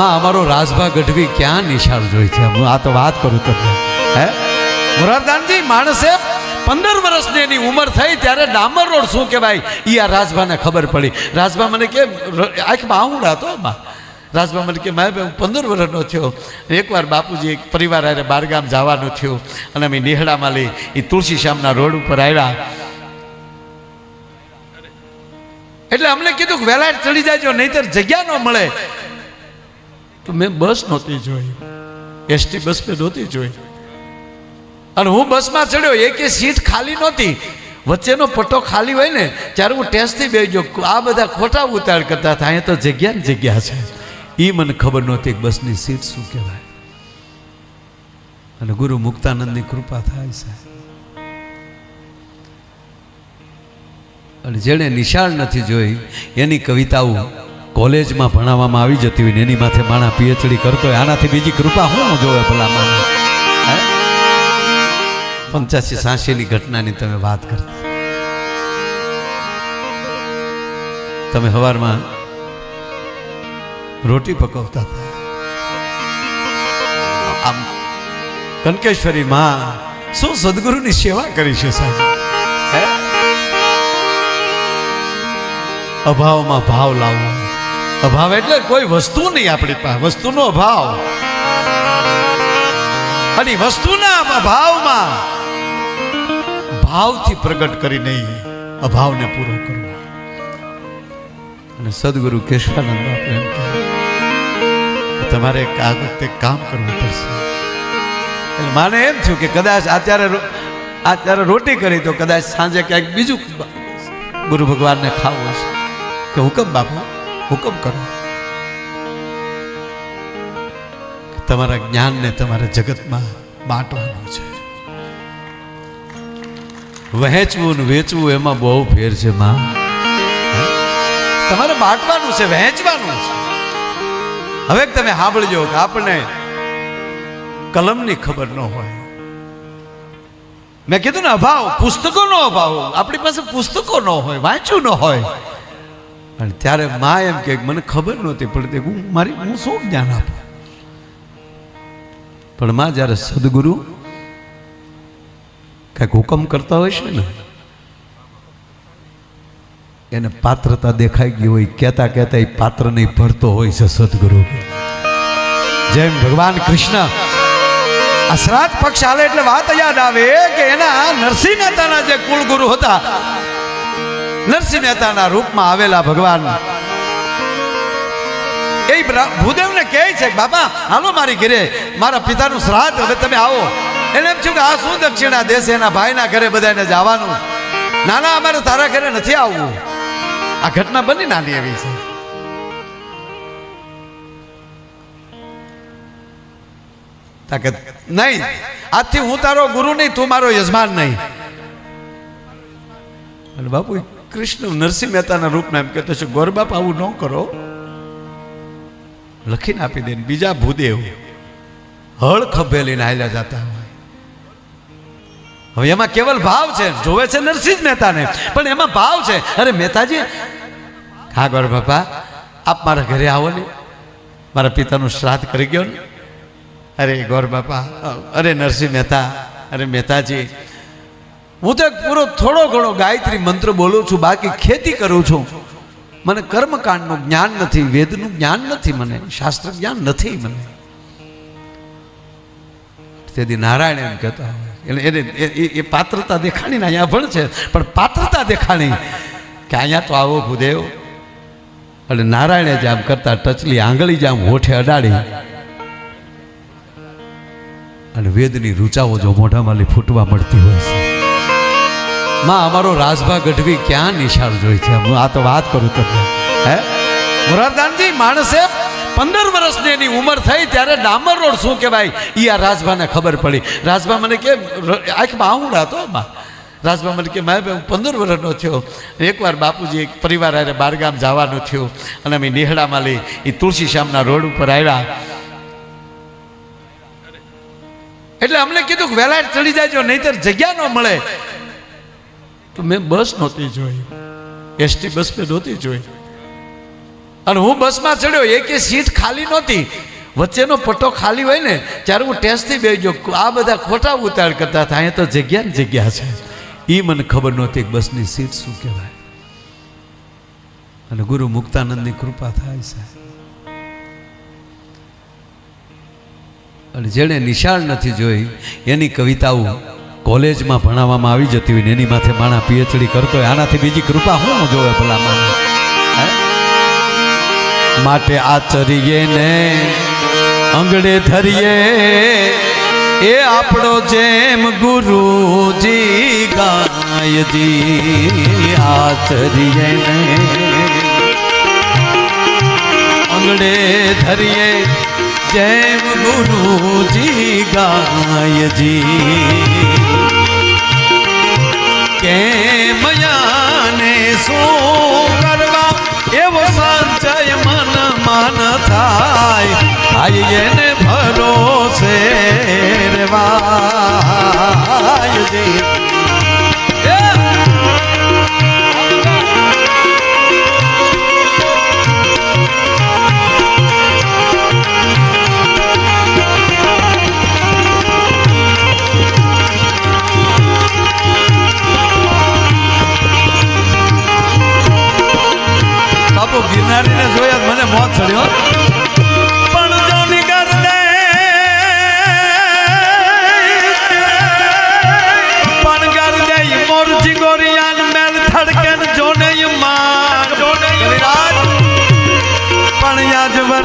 માં અમારો રાજભા ગઢવી ક્યાં નિશાળ જોઈ છે? હું આ તો વાત કરું તમને. હે? મુરારદાનજી, માણસે પંદર વર્ષની એની ઉંમર થઈ, ત્યારે ડામર રોડ શું કહેવાય? એ આ રાજભાને ખબર પડી. રાજભા મને કે આંખમાં આવું હતો આમાં. રાજભા મને કે, મારે હું પંદર વર્ષનો થયો. એકવાર બાપુજી એક પરિવાર હારે બારગામ જવાનું થયું. અને અમે નિહળામાં લઈ એ તુલસી શ્યામના રોડ ઉપર આવ્યા એટલે અમને કીધું કે વહેલા ચડી જાજો, નહીતર જગ્યા ન મળે. તો મેં બસ નહોતી જોઈ. એસટી બસ મેં નહોતી જોઈ. અને હું બસમાં ચડ્યો, એકે સીટ ખાલી નહોતી. વચ્ચેનો પટ્ટો ખાલી હોય ને, ત્યારે હું ટેસ્ટથી બેસજો આ બધા ખોટા ઉતાર કરતા હતા. અહીંયા તો જગ્યા ને જગ્યા છે. એ મને ખબર નહોતી બસની સીટ શું કહેવાય. અને ગુરુ મુક્તાનંદની કૃપા થાય છે. અને જેણે નિશાળ નથી જોઈ, એની કવિતાઓ કોલેજમાં ભણાવવામાં આવી જતી હોય એની માથે માણા પીએચડી કરતો હોય, આનાથી બીજી કૃપા હું જોવે ભલામાં? પંચ્યાસી સાસીની ઘટનાની તમે વાત કરતા તમે સવારમાં રોટી પકવતા હતા. આમ કનકેશ્વરી માં શું સદગુરુની સેવા કરી છે સાહેબ? અભાવમાં ભાવ લાવવો અભાવ એટલે કોઈ વસ્તુ નહીં આપણી પાસે, વસ્તુનો અભાવ. અને વસ્તુના અભાવમાં ભાવથી પ્રગટ કરી નહીં અભાવને પૂરો કરવો. અને સદગુરુ કેશવાનંદ બાપુ એમ કહે તમારે આ વખતે કામ કરવું પડશે. એટલે માને એમ થયું કે કદાચ અત્યારે અત્યારે રોટી કરી તો કદાચ સાંજે ક્યાંક બીજું ગુરુ ભગવાનને ખાવું હશે. કે હુકમ બાપુ? હુકમ કરો. તમારા જ્ઞાનને તમારે જગતમાં બાંટવાનું છે. વહેંચવું ને વેચવું એમાં બહુ ફેર છે, માં. તમારે બાંટવાનું છે, વહેંચવાનું છે. હવે તમે સાંભળજો કે આપણને કલમની ખબર ન હોય. મેં કીધું ને અભાવ, પુસ્તકોનો અભાવ. આપણી પાસે પુસ્તકો ન હોય, વાંચ્યું ન હોય. અને ત્યારે મા એમ કે મને ખબર નહોતી પડતી હું મારી, હું શું જ્ઞાન આપું? પણ માં જ્યારે સદગુરુ કંઈક હુકમ કરતા હોય છે ને, એને પાત્રતા દેખાઈ ગઈ હોય, કહેતા કહેતા એ પાત્ર નહીં ભરતો હોય છે સદગુરુ જેમ ભગવાન કૃષ્ણ આ પક્ષ હાલે એટલે વાત યાદ આવે કે એના નરસિંહ મહેતાના જે કુલગુરુ હતા નરસિંહ મહેતાના રૂપમાં આવેલા ભગવાન. એ ભૂદેવને કહે છે, બાપા, હાલો મારી ઘરે. મારા પિતાનું શ્રાદ્ધ, હવે તમે આવો. એને એમ છું કે આ શું દક્ષિણા દેશે? એના ભાઈના ઘરે બધાને જવાનું. ના ના અમારે તારા ઘરે નથી આવવું. આ ઘટના બની નાની એવી છે. તા નહીં, આજથી હું તારો ગુરુ નહીં તું મારો યજમાન નહીં. બાપુ કૃષ્ણ નરસિંહ મહેતાના રૂપમાં એમ કહેતો છે ગોરબાપ આવું ન કરો. લખીને આપી દે બીજા ભૂદેવ હળ ખભે લઈને હાલ્યા જતા હવે એમાં કેવલ ભાવ છે, જોવે છે નરસિંહ મહેતાને, પણ એમાં ભાવ છે. અરે મહેતાજી, હા ગોર બાપા, આપ મારા ઘરે આવો ને, મારા પિતાનું શ્રાદ્ધ કરી ગયો ને. અરે ગોર બાપા, અરે નરસિંહ મહેતા, અરે મહેતાજી હું તો પૂરો થોડો ઘણો ગાયત્રી મંત્ર બોલું છું, બાકી ખેતી કરું છું. મને કર્મકાંડનું જ્ઞાન નથી, વેદનું જ્ઞાન નથી મને શાસ્ત્ર જ્ઞાન નથી મને. તેથી નારાયણ એમ કહેતા એટલે એને એ- એ- દેખાણી પાત્રતા દેખાણીને અહીંયા પણ છે, પણ પાત્રતા દેખાણી કે અહીંયા તો આવો ભૂદેવ. એટલે નારાયણે જ આમ કરતા ટચલી આંગળી જ આમ હોઠે અડાડી. અને વેદની રૂચાઓ જો મોઢામાં ફૂટવા મળતી હોય છે. માં અમારો રાજભા ગઢવી ક્યાં નિશાળ જોઈ છે? હું આ તો વાત કરું તમને. હે? મુરારદાનજી, માણસે પંદર વર્ષની એની ઉંમર થઈ, ત્યારે ડામર રોડ શું કહેવાય? એ આ રાજભાને ખબર પડી. રાજભા મને કે આંખમાં આવું હતો આમાં. રાજભા મને કે, મારે હું પંદર વર્ષનો થયો. એકવાર બાપુજી એક પરિવાર હારે બારગામ જવાનું થયું. અને અમે નિહળામાં લઈ એ તુલસી શ્યામના રોડ ઉપર આવ્યા એટલે અમને કીધું કે વહેલા ચડી જાજો, નહીતર જગ્યા ન મળે. તો મેં બસ નહોતી જોઈ. એસટી બસ મેં નહોતી જોઈ. અને હું બસમાં ચડ્યો, એકે સીટ ખાલી નહોતી. વચ્ચેનો પટ્ટો ખાલી હોય ને, ત્યારે હું ટેસ્ટથી બેસજો આ બધા ખોટા ઉતાર કરતા હતા. અહીંયા તો જગ્યા ને જગ્યા છે. એ મને ખબર નહોતી બસની સીટ શું કહેવાય. અને ગુરુ મુક્તાનંદની કૃપા થાય સાહેબ અને જેણે નિશાળ નથી જોઈ, એની કવિતાઓ કોલેજમાં ભણાવવામાં આવી જતી હોય એની માથે માણા પીએચડી કરતો હોય, આનાથી બીજી કૃપા હું જોવે ભલામાં માટે આચરીએ ને અંગડે ધરીએ, એ આપણો જેમ ગુરુજી ગાયજી, આચરીએ ને અંગડે ધરીએ જેમ ગુરુજી ગાયજી કેમ મયાને શું કરવા? એવો સંચય મન મન થાય.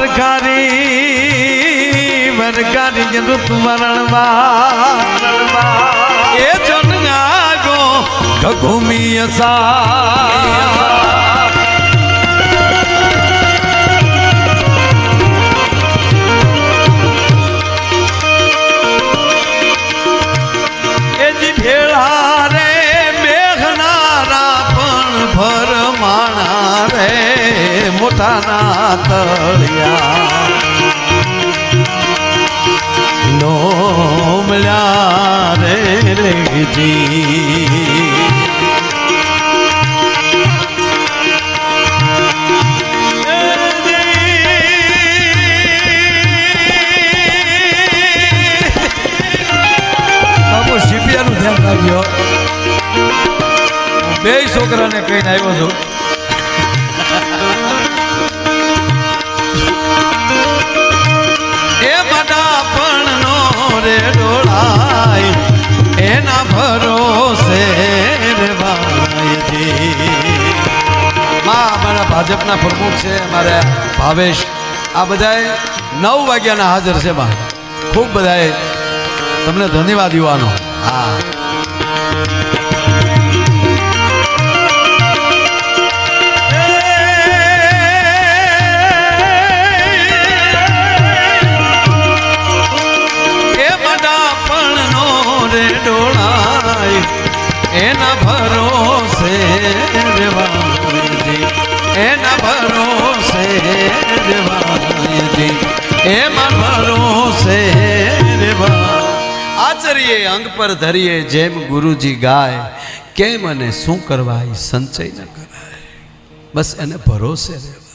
યાજ વરકારી વરકારી ઋતુ મરણવા એ જન આગો ઘુમી સા મોટાના તળિયા લોમલ્યા રે રેજી બાપુ શિપિયાનું ધ્યાન બે છોકરાને કહીને આવ્યો છું. રે ડોળાય, એના ભરોસે અમારા ભાજપના પ્રમુખ છે, અમારે ભાવેશ. આ બધાએ નવ વાગ્યાના હાજર છે બા ખૂબ બધાએ તમને ધન્યવાદ, યુવાનો. હા. રેવાયજી એના ભરોસે રેવાયજી એમાં ભરોસે આચરીએ, અંગ પર ધરીએ, જેમ ગુરુજી ગાય, કેમ અને શું કરવા એ સંચય ન કરાય. બસ એને ભરોસે રહેવું